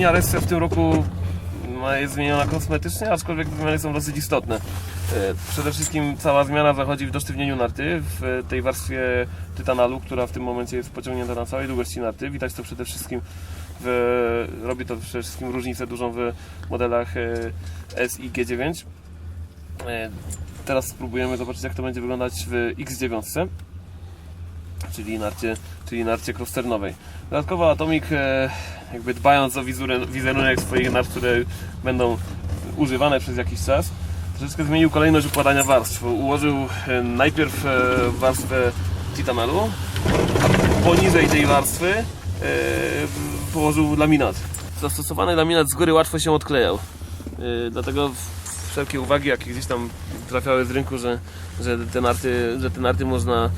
Linia Resse w tym roku ma- jest zmieniona kosmetycznie, aczkolwiek zmiany są dosyć istotne. E, Przede wszystkim cała zmiana zachodzi w dosztywnieniu narty, w tej warstwie tytanalu, która w tym momencie jest pociągnięta na całej długości narty. Widać to przede wszystkim w, robi to przede wszystkim różnicę dużą w modelach e, S i G9. E, Teraz spróbujemy zobaczyć jak to będzie wyglądać w X9 czyli narcie, czyli narcie crosternowej. Dodatkowo Atomic, jakby dbając o wizerunek swoich nart, które będą używane przez jakiś czas, troszeczkę zmienił kolejność układania warstw. Ułożył e, najpierw e, warstwę titanalu, a poniżej tej warstwy e, położył laminat. Zastosowany laminat z góry łatwo się odklejał. Dlatego wszelkie uwagi, jakie gdzieś tam trafiały z rynku, że, że, te, narty, że te narty można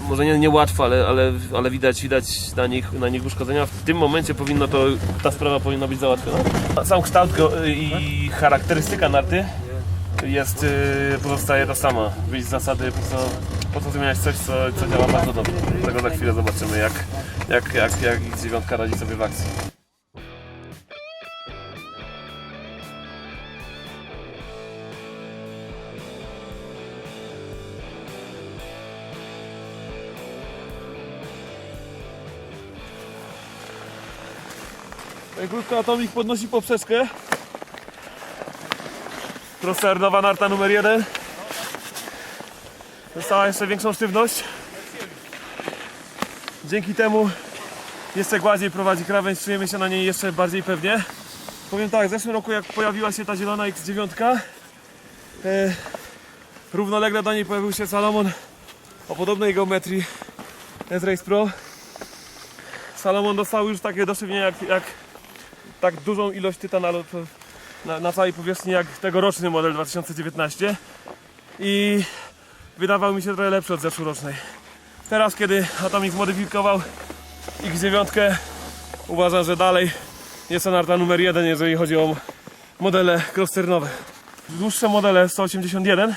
może nie, nie łatwo, ale, ale, ale widać, widać na nich, na nich uszkodzenia. W tym momencie powinno to, ta sprawa powinna być załatwiona. Sam kształt go, i charakterystyka narty jest, y, pozostaje ta sama. Wyjść z zasady, po co, po co zmieniać coś, co, co działa bardzo dobrze. Tego za chwilę zobaczymy, jak, jak, jak, jak X9 radzi sobie w akcji. Krótko Atomik podnosi poprzeczkę. Prosternowa narta numer jeden. Dostała jeszcze większą sztywność. Dzięki temu jeszcze gładziej prowadzi krawędź, czujemy się na niej jeszcze bardziej pewnie. Powiem tak, w zeszłym roku jak pojawiła się ta zielona X9, e, równolegle do niej pojawił się Salomon o podobnej geometrii S-Race Pro. Salomon dostał już takie doszywnienie jak, jak tak dużą ilość tytanalu na, na całej powierzchni jak tegoroczny model 2019 i wydawał mi się trochę lepszy od zeszłorocznej. Teraz kiedy Atomic zmodyfikował X9 uważam, że dalej jest to narta numer jeden, jeżeli chodzi o modele crossternowe. Dłuższe modele 181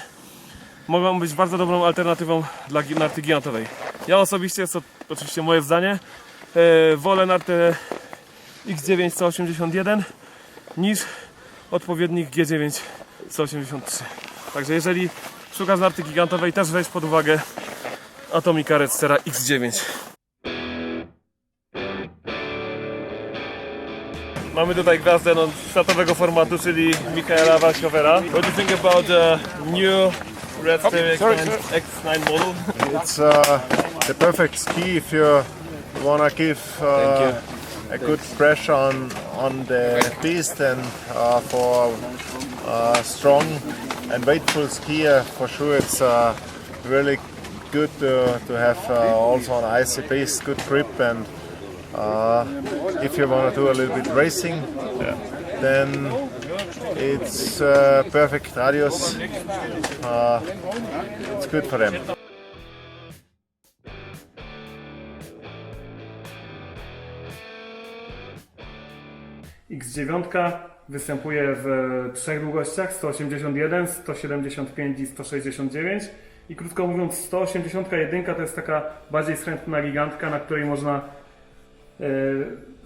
mogą być bardzo dobrą alternatywą dla narty gigantowej. Ja osobiście, jest to oczywiście moje zdanie, e, wolę nartę X9 181 niż odpowiednik G9 183. Także jeżeli szukasz narty gigantowej, też weź pod uwagę Atomica Redstera X9. Mamy tutaj gwiazdę no, światowego formatu, czyli Michaela Walkiowera. What do you think about the new Redster sorry, X9 X9 model? It's uh, the perfect ski if you wanna give uh, a good pressure on on the beast and uh, for uh, strong and weightful skier for sure it's uh, really good to, to have uh, also on icy base good grip and uh, if you wanna do a little bit racing then it's uh, perfect radius uh, it's good for them. X9 występuje w trzech długościach 181, 175 i 169 i krótko mówiąc 181 to jest taka bardziej skrętna gigantka, na której można e,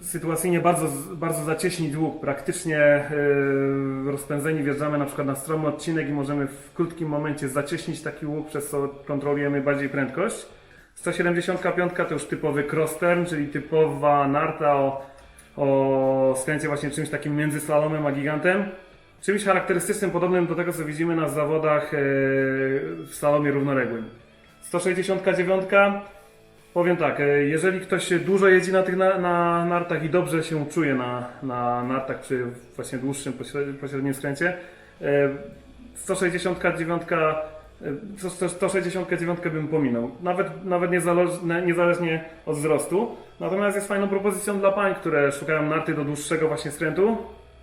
sytuacyjnie bardzo, bardzo zacieśnić łuk. Praktycznie e, rozpędzeni wjeżdżamy na przykład na stromy odcinek i możemy w krótkim momencie zacieśnić taki łuk, przez co kontrolujemy bardziej prędkość. 175 to już typowy cross-turn, czyli typowa narta o o skręcie właśnie czymś takim między slalomem a gigantem. Czymś charakterystycznym, podobnym do tego, co widzimy na zawodach e, w slalomie równoległym. 169. Powiem tak, e, jeżeli ktoś dużo jeździ na tych na, na nartach i dobrze się czuje na, na nartach przy właśnie dłuższym, pośrednim, skręcie, e, 169 e, 100 169 bym pominął. Nawet, nawet niezależnie, niezależnie od wzrostu. Natomiast jest fajną propozycją dla pań, które szukają narty do dłuższego właśnie skrętu,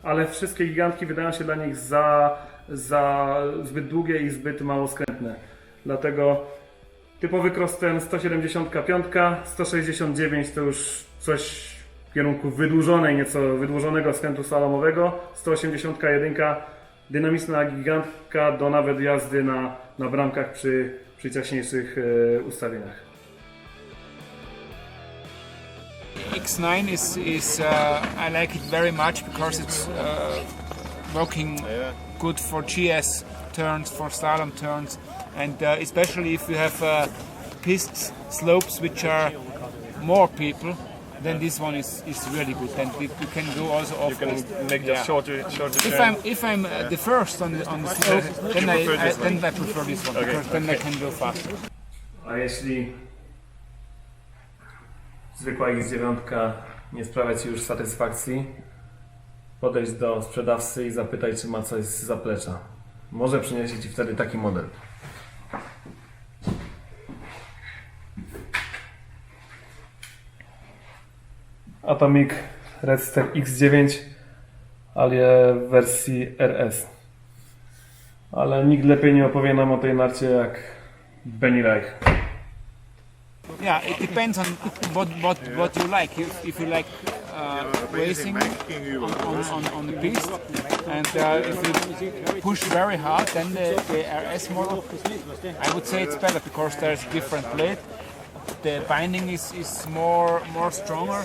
ale wszystkie gigantki wydają się dla nich za, za zbyt długie i zbyt mało skrętne. Dlatego typowy cross ten 175, 169 to już coś w kierunku wydłużonej, nieco wydłużonego skrętu slalomowego, 181 dynamiczna gigantka do nawet jazdy na, na bramkach przy, przy ciaśniejszych e, ustawieniach. X9 is is uh, I like it very much because it's uh, working good for GS turns, for slalom turns, and uh, especially if you have uh, piste slopes which are more people. Then this one is, is really good. Then we, we can go also off. make Yeah. shorter, shorter If I'm if I'm uh, the first on the on the slope, then I, I then I prefer this one because then I can go faster. A jeśli zwykła X9 nie sprawia Ci już satysfakcji, podejdź do sprzedawcy i zapytaj, czy ma coś z zaplecza. Może przyniesie Ci wtedy taki model. Atomic Redster X9, ale w wersji RS. Ale nikt lepiej nie opowie nam o tej narcie jak Benny Reich. Yeah, it depends on what what, what you like. If, if you like uh, racing on, on, on, the piste, and uh, if you push very hard, then the, the RS model, I would say it's better because there's different blade. The binding is, is more more stronger,